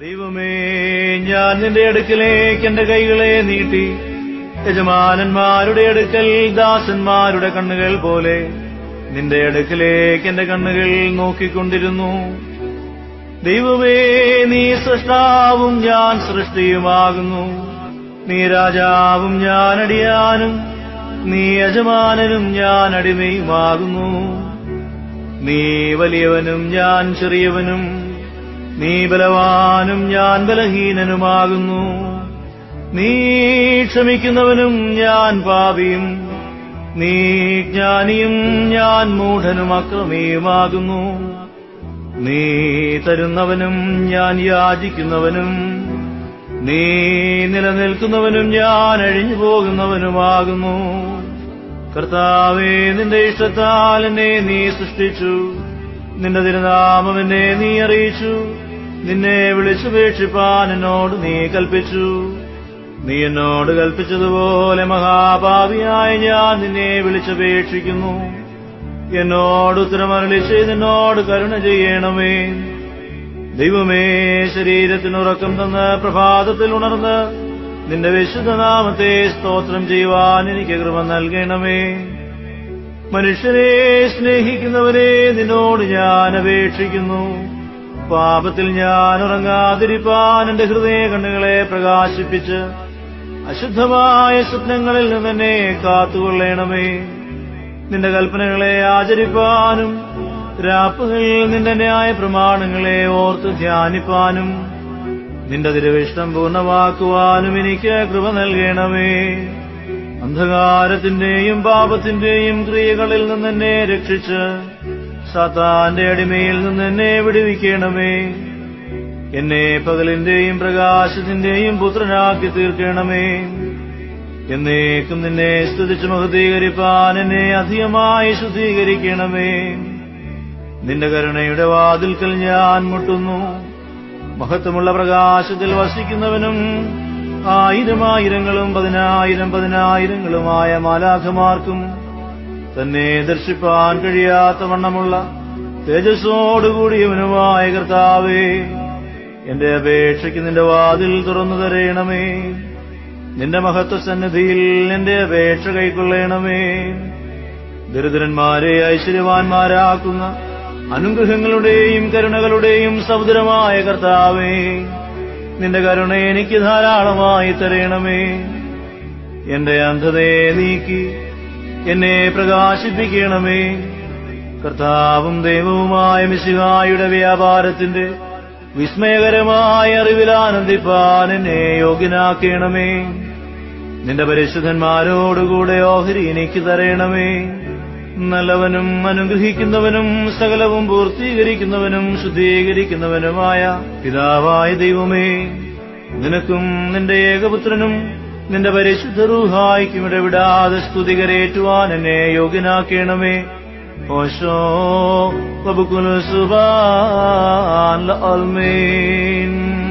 ദൈവമേ ഞാൻ നിന്റെ അടുക്കലേക്ക് എന്റെ കൈകളെ നീട്ടി. യജമാനന്മാരുടെ അടുക്കൽ ദാസന്മാരുടെ കണ്ണുകൾ പോലെ നിന്റെ അടുക്കലേക്ക് എന്റെ കണ്ണുകൾ നോക്കിക്കൊണ്ടിരുന്നു. ദൈവമേ നീ സൃഷ്ടാവും ഞാൻ സൃഷ്ടിയുമാകുന്നു. നീ രാജാവും ഞാൻ അടിയാനും നീ യജമാനനും ഞാൻ അടിമയുമാകുന്നു. നീ വലിയവനും ഞാൻ ചെറിയവനും നീ ബലവാനും ഞാൻ ബലഹീനനുമാകുന്നു. നീ ക്ഷമിക്കുന്നവനും ഞാൻ പാപിയും. നീ ജ്ഞാനിയും ഞാൻ മൂഢനും അക്രമിയുമാകുന്നു നീ തരുന്നവനും ഞാൻ യാചിക്കുന്നവനും. നീ നിലനിൽക്കുന്നവനും ഞാൻ അഴിഞ്ഞു പോകുന്നവനുമാകുന്നു കർത്താവേ നിന്റെ ഇഷ്ടത്താൽ എന്നെ നീ സൃഷ്ടിച്ചു. നിന്റെ തിരുനാമം എന്നെ നീ അറിയിച്ചു. നിന്നെ വിളിച്ചുപേക്ഷിപ്പാൻ എന്നോട് നീ കൽപ്പിച്ചു. നീ എന്നോട് കൽപ്പിച്ചതുപോലെ മഹാഭാവിയായി ഞാൻ നിന്നെ വിളിച്ചപേക്ഷിക്കുന്നു എന്നോട് ഉത്തരമരളി ചെയ്ത് എന്നോട് കരുണ ചെയ്യണമേ. ദൈവമേ ശരീരത്തിനുറക്കം തന്ന് പ്രഭാതത്തിൽ ഉണർന്ന് നിന്റെ വിശുദ്ധ നാമത്തെ സ്തോത്രം ചെയ്യുവാൻ എനിക്ക് കൃപ നൽകണമേ. മനുഷ്യരെ സ്നേഹിക്കുന്നവരെ നിന്നോട് ഞാൻ അപേക്ഷിക്കുന്നു. പാപത്തിൽ ഞാൻ ഉറങ്ങാതിരിപ്പാൻ എന്റെ ഹൃദയ കണ്ണുകളെ പ്രകാശിപ്പിച്ച് അശുദ്ധമായ സ്വപ്നങ്ങളിൽ നിന്ന് എന്നെ കാത്തുകൊള്ളണമേ. നിന്റെ കൽപ്പനകളെ ആചരിപ്പാനും രാപ്പുകളിൽ നിന്റെ ന്യായ പ്രമാണങ്ങളെ ഓർത്ത് ധ്യാനിപ്പാനും നിന്റെ തിരുവിഷ്ടം പൂർണമാക്കുവാനും എനിക്ക് കൃപ നൽകണമേ. അന്ധകാരത്തിന്റെയും പാപത്തിന്റെയും ക്രിയകളിൽ നിന്ന് എന്നെ രക്ഷിച്ച് സാത്താന്റെ അടിമയിൽ നിന്ന് എന്നെ വിടുവിക്കണമേ. എന്നെ പകലിന്റെയും പ്രകാശത്തിന്റെയും പുത്രനാക്കി തീർക്കണമേ. എന്നേക്കും നിന്നെ സ്തുതിച്ച് മഹതീകരിപ്പാൻ എന്നെ അധികമായി ശുദ്ധീകരിക്കണമേ. നിന്റെ കരുണയുടെ വാതിൽക്കൽ ഞാൻ മുട്ടുന്നു. മഹത്വമുള്ള പ്രകാശത്തിൽ വസിക്കുന്നവനും ആയിരം ആയിരങ്ങളും പതിനായിരം പതിനായിരങ്ങളുമായ മാലാഖമാർക്കും തന്നെ ദർശിപ്പാൻ കഴിയാത്ത വണ്ണമുള്ള തേജസ്സോടുകൂടിയവനുമായ കർത്താവേ എന്റെ അപേക്ഷയ്ക്ക് നിന്റെ വാതിൽ തുറന്നു തരയണമേ നിന്റെ മഹത്വ സന്നിധിയിൽ എന്റെ അപേക്ഷ കൈക്കൊള്ളണമേ. ദരിദ്രന്മാരെ ഐശ്വര്യവാന്മാരാക്കുന്ന അനുഗ്രഹങ്ങളുടെയും കരുണകളുടെയും സമുദ്രമായ കർത്താവേ നിന്റെ കരുണ എനിക്ക് ധാരാളമായി തരയണമേ എന്റെ അന്ധതയെ നീക്കി എന്നെ പ്രകാശിപ്പിക്കണമേ. കർത്താവും ദൈവവുമായ മിശിഹായുടെ വ്യാപാരത്തിന്റെ വിസ്മയകരമായ അറിവിൽ ആനന്ദിപ്പാൻ എന്നെ യോഗ്യനാക്കണമേ. നിന്റെ പരിശുദ്ധന്മാരോടുകൂടെ ഓഹരി എനിക്ക് തരയണമേ നല്ലവനും അനുഗ്രഹിക്കുന്നവനും സകലവും പൂർത്തീകരിക്കുന്നവനും ശുദ്ധീകരിക്കുന്നവനുമായ പിതാവായ ദൈവമേ നിനക്കും നിന്റെ ഏകപുത്രനും നിന്റെ പരിശുദ്ധ റൂഹായിക്കും ഇടവിടാതെ സ്തുതികരേറ്റുവാൻ എന്നെ യോഗ്യനാക്കണമേ. ഓശോ വബുക്കുലു സുബാൻ അൽമീൻ.